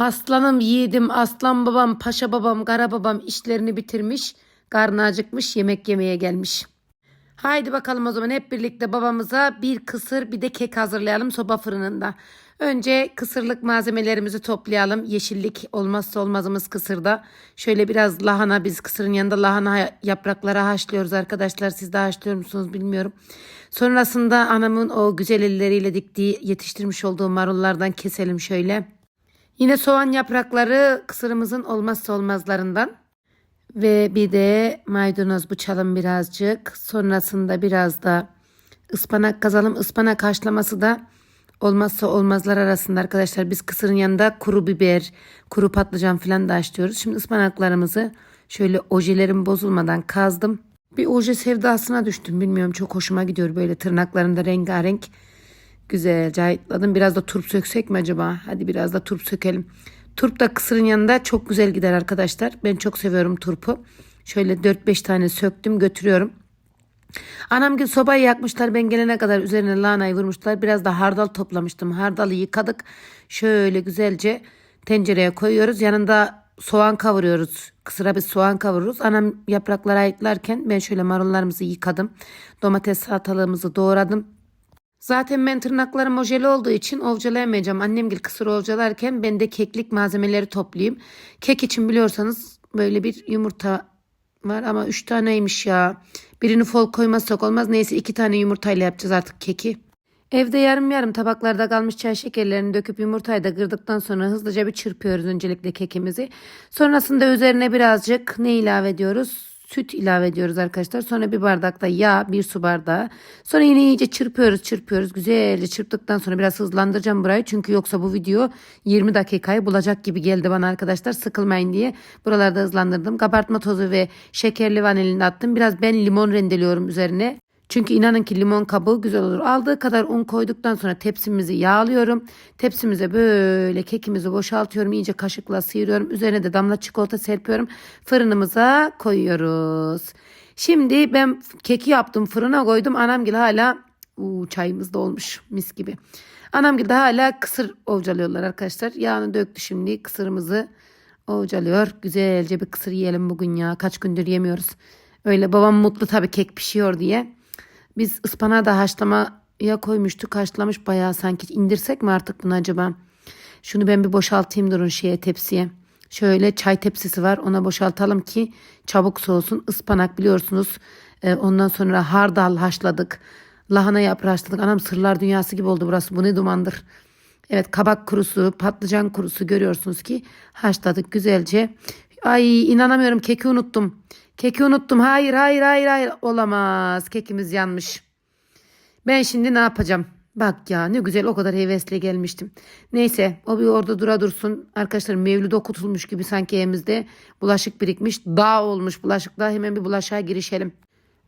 Aslanım yiğidim, aslan babam, paşa babam, kara babam işlerini bitirmiş. Karnı acıkmış, yemek yemeye gelmiş. Haydi bakalım o zaman hep birlikte babamıza bir kısır bir de kek hazırlayalım soba fırınında. Önce kısırlık malzemelerimizi toplayalım. Yeşillik olmazsa olmazımız kısırda. Şöyle biraz lahana biz kısırın yanında lahana yaprakları haşlıyoruz arkadaşlar. Siz de haşlıyor musunuz bilmiyorum. Sonrasında anamın o güzel elleriyle diktiği yetiştirmiş olduğu marullardan keselim şöyle. Yine soğan yaprakları kısırımızın olmazsa olmazlarından. Ve bir de maydanoz bıçalım birazcık. Sonrasında biraz da ıspanak kazalım. Ispanak haşlaması da olmazsa olmazlar arasında arkadaşlar. Biz kısırın yanında kuru biber, kuru patlıcan falan da haşlıyoruz. Şimdi ıspanaklarımızı şöyle ojelerim bozulmadan kazdım. Bir oje sevdasına düştüm. Bilmiyorum çok hoşuma gidiyor böyle tırnaklarında rengarenk. Güzelce ayıtladım. Biraz da turp söksek mi acaba? Hadi biraz da turp sökelim. Turp da kısırın yanında çok güzel gider arkadaşlar. Ben çok seviyorum turpu. Şöyle 4-5 tane söktüm götürüyorum. Anam gibi sobayı yakmışlar. Ben gelene kadar üzerine lahanayı vurmuşlar. Biraz da hardal toplamıştım. Hardalı yıkadık. Şöyle güzelce tencereye koyuyoruz. Yanında soğan kavuruyoruz. Kısıra biz soğan kavururuz. Anam yaprakları ayıklarken ben şöyle marullarımızı yıkadım. Domates salatalığımızı doğradım. Zaten ben tırnaklarım ojeli olduğu için ovcalayamayacağım. Annem gil kısır ovcalarken ben de keklik malzemeleri toplayayım. Kek için biliyorsanız böyle bir yumurta var ama 3 taneymiş ya. Birini fol koymazsak olmaz. Neyse 2 tane yumurtayla yapacağız artık keki. Evde yarım yarım tabaklarda kalmış çay şekerlerini döküp yumurtayı da kırdıktan sonra hızlıca bir çırpıyoruz öncelikle kekimizi. Sonrasında üzerine birazcık ne ilave ediyoruz? Süt ilave ediyoruz arkadaşlar. Sonra bir bardakta yağ, bir su bardağı. Sonra yine iyice çırpıyoruz, çırpıyoruz. Güzelce çırptıktan sonra biraz hızlandıracağım burayı. Çünkü yoksa bu video 20 dakikayı bulacak gibi geldi bana arkadaşlar. Sıkılmayın diye buralarda hızlandırdım. Kabartma tozu ve şekerli vanilini attım. Biraz ben limon rendeliyorum üzerine. Çünkü inanın ki limon kabuğu güzel olur. Aldığı kadar un koyduktan sonra tepsimizi yağlıyorum. Tepsimize böyle kekimizi boşaltıyorum. İyice kaşıkla sıyırıyorum. Üzerine de damla çikolata serpiyorum. Fırınımıza koyuyoruz. Şimdi ben keki yaptım fırına koydum. Anamgil hala Uu, çayımız da olmuş mis gibi. Anamgil de hala kısır ovcalıyorlar arkadaşlar. Yağını döktü şimdi kısırımızı ovcalıyor. Güzelce bir kısır yiyelim bugün ya. Kaç gündür yemiyoruz. Öyle babam mutlu tabii kek pişiyor diye. Biz ıspanağı da haşlamaya koymuştuk. Haşlamış bayağı sanki. indirsek mi artık bunu acaba? Şunu ben bir boşaltayım durun şeye tepsiye. Şöyle çay tepsisi var. Ona boşaltalım ki çabuk soğusun. Ispanak biliyorsunuz. Ee, ondan sonra hardal haşladık. Lahana yaprağı haşladık. Anam sırlar dünyası gibi oldu burası. Bu ne dumandır. Evet kabak kurusu, patlıcan kurusu görüyorsunuz ki haşladık güzelce. Ay inanamıyorum keki unuttum. Keki unuttum. Hayır hayır hayır hayır olamaz. Kekimiz yanmış. Ben şimdi ne yapacağım? Bak ya ne güzel o kadar hevesle gelmiştim. Neyse o bir orada dura dursun. Arkadaşlar mevlüt okutulmuş gibi sanki evimizde bulaşık birikmiş. Dağ olmuş bulaşıklar hemen bir bulaşığa girişelim.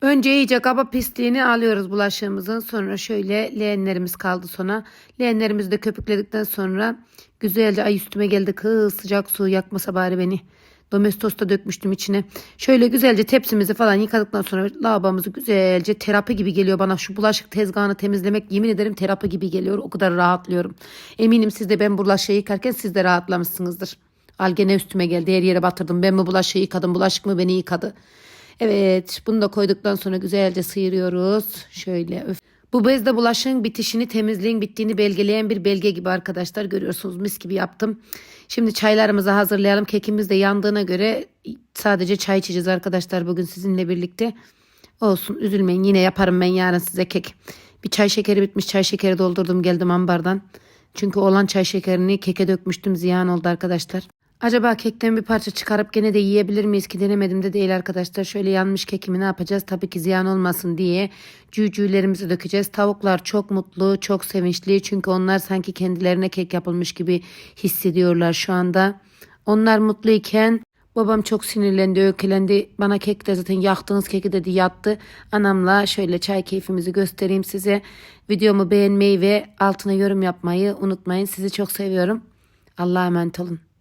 Önce iyice kaba pisliğini alıyoruz bulaşığımızın. Sonra şöyle leğenlerimiz kaldı sonra. Leğenlerimizi de köpükledikten sonra güzelce ay üstüme geldi kız sıcak su yakmasa bari beni. Domestos da dökmüştüm içine. Şöyle güzelce tepsimizi falan yıkadıktan sonra lavabomuzı güzelce terapi gibi geliyor bana. Şu bulaşık tezgahını temizlemek yemin ederim terapi gibi geliyor. O kadar rahatlıyorum. Eminim siz de ben bulaşığı yıkarken siz de rahatlamışsınızdır. Al gene üstüme geldi her yere batırdım. Ben mi bulaşığı yıkadım bulaşık mı beni yıkadı. Evet bunu da koyduktan sonra güzelce sıyırıyoruz. Şöyle öf. Bu bezde bulaşığın bitişini temizliğin bittiğini belgeleyen bir belge gibi arkadaşlar görüyorsunuz mis gibi yaptım. Şimdi çaylarımızı hazırlayalım. Kekimiz de yandığına göre sadece çay içeceğiz arkadaşlar bugün sizinle birlikte. Olsun üzülmeyin yine yaparım ben yarın size kek. Bir çay şekeri bitmiş çay şekeri doldurdum geldim ambardan. Çünkü olan çay şekerini keke dökmüştüm ziyan oldu arkadaşlar. Acaba kekten bir parça çıkarıp gene de yiyebilir miyiz ki denemedim de değil arkadaşlar. Şöyle yanmış kekimi ne yapacağız? Tabii ki ziyan olmasın diye cücüğlerimizi dökeceğiz. Tavuklar çok mutlu, çok sevinçli. Çünkü onlar sanki kendilerine kek yapılmış gibi hissediyorlar şu anda. Onlar mutluyken babam çok sinirlendi, öykelendi. Bana kek de zaten yaktığınız keki dedi yattı. Anamla şöyle çay keyfimizi göstereyim size. Videomu beğenmeyi ve altına yorum yapmayı unutmayın. Sizi çok seviyorum. Allah'a emanet olun.